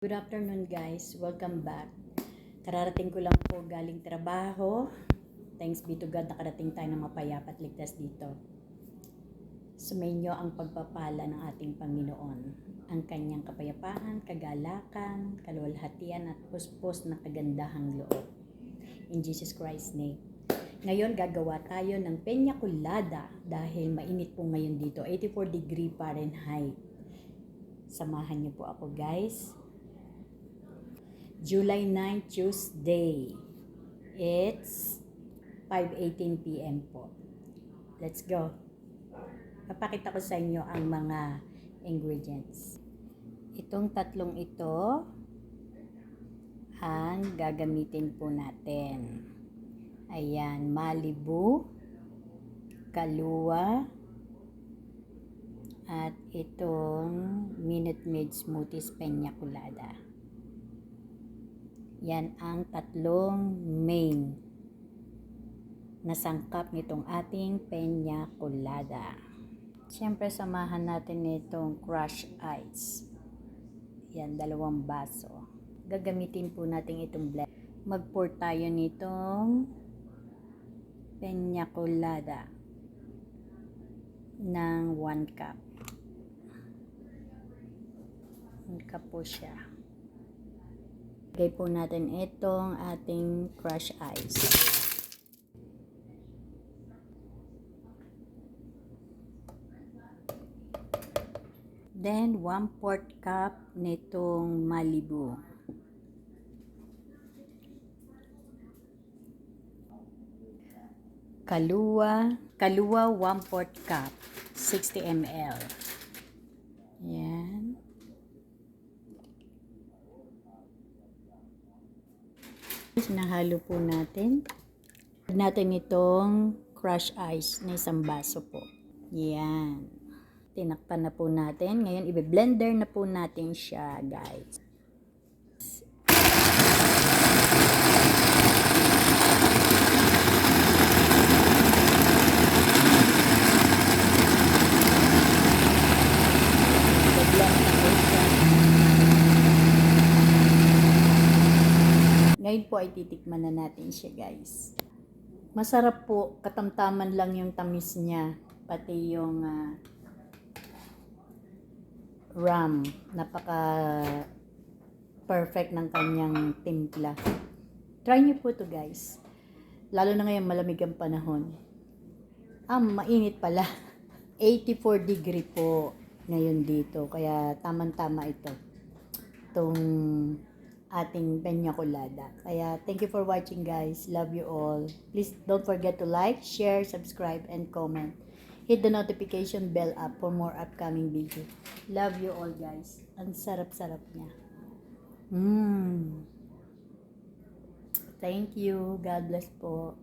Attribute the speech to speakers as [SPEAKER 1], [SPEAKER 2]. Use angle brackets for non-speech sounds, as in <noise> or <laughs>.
[SPEAKER 1] Good afternoon guys, welcome back. Kararating ko lang po galing trabaho. Thanks be to God nakarating tayo ng mapayapa at ligtas dito. Sumainyo ang pagpapala ng ating Panginoon. Ang kanyang kapayapaan, kagalakan, kaluwalhatian at puspos na kagandahang loob. In Jesus Christ's name. Ngayon gagawa tayo ng peña colada dahil mainit po ngayon dito, 84 degree Fahrenheit. Samahan niyo po ako guys. July 9, Tuesday. It's 5.18 p.m. po. Let's go. Papakita ko sa inyo ang mga ingredients. Itong tatlong ito ang gagamitin po natin. Ayan, Malibu, Kalua, at itong Minute Maid Smoothies Peña Colada. Yan ang tatlong main na sangkap nitong ating peña colada. Siyempre, samahan natin nitong crush ice. Yan, dalawang baso. Gagamitin po natin itong blend. Mag-pour tayo nitong peña colada ng 1 cup. 1 cup po siya. Lagay po natin itong ating crush ice. Then, 1 4 cup nitong Malibu. Kalua, kalua 1 4 cup, 60 ml. Yan. Nahalo po natin. Add natin itong crush ice na isang baso po. Yan. Tinakpan na po natin. Ngayon, i-blender na po natin siya, guys. I-blend na po siya. Ngayon po ay titikman na natin siya guys. Masarap po, katamtaman lang yung tamis niya. Pati yung ah, ram. Napaka perfect ng kanyang timpla. Try niyo po to guys. Lalo na ngayon malamig ang panahon. Ah, mainit pala. <laughs> 84 degree po ngayon dito. Kaya tamang-tama ito. Itong ating peña colada. Kaya thank you for watching guys. Love you all. Please don't forget to like, share, subscribe, and comment. Hit the notification bell up for more upcoming video. Love you all guys. Ang sarap-sarap niya. Mmm. Thank you. God bless po.